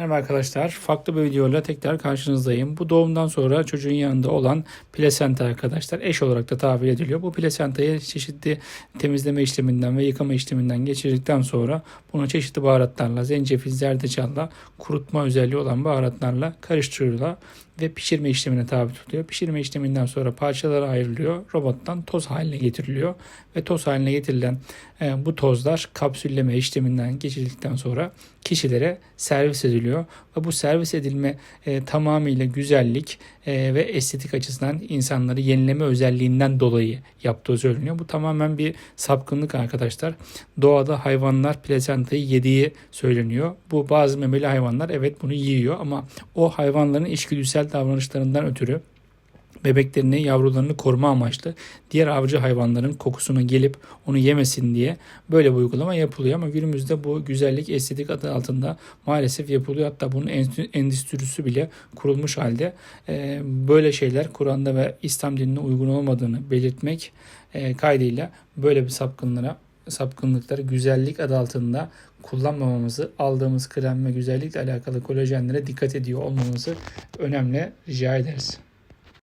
Merhaba arkadaşlar. Farklı bir videoyla tekrar karşınızdayım. Bu doğumdan sonra çocuğun yanında olan plasenta arkadaşlar eş olarak da tabir ediliyor. Bu plasentayı çeşitli temizleme işleminden ve yıkama işleminden geçirdikten sonra bunu çeşitli baharatlarla, zencefil, zerdeçalla, kurutma özelliği olan baharatlarla karıştırıyorlar ve pişirme işlemine tabi tutuluyor. Pişirme işleminden sonra parçalara ayrılıyor. Robottan toz haline getiriliyor ve toz haline getirilen bu tozlar kapsülleme işleminden geçirdikten sonra kişilere servis ediliyor ve bu servis edilme e, tamamıyla güzellik e, ve estetik açısından insanları yenileme özelliğinden dolayı yaptığı söyleniyor. Bu tamamen bir sapkınlık arkadaşlar. Doğada hayvanlar plasentayı yediği söyleniyor. Bu bazı memeli hayvanlar evet bunu yiyor ama o hayvanların içgüdüsel davranışlarından ötürü bebeklerini, yavrularını koruma amaçlı diğer avcı hayvanların kokusuna gelip onu yemesin diye böyle bir uygulama yapılıyor. Ama günümüzde bu güzellik estetik adı altında maalesef yapılıyor. Hatta bunun endüstrisi bile kurulmuş halde. Böyle şeyler Kur'an'da ve İslam dinine uygun olmadığını belirtmek kaydıyla böyle bir sapkınlara sapkınlıkları güzellik adı altında kullanmamamızı, aldığımız krem ve güzellikle alakalı kolajenlere dikkat ediyor olmamızı önemli rica ederiz.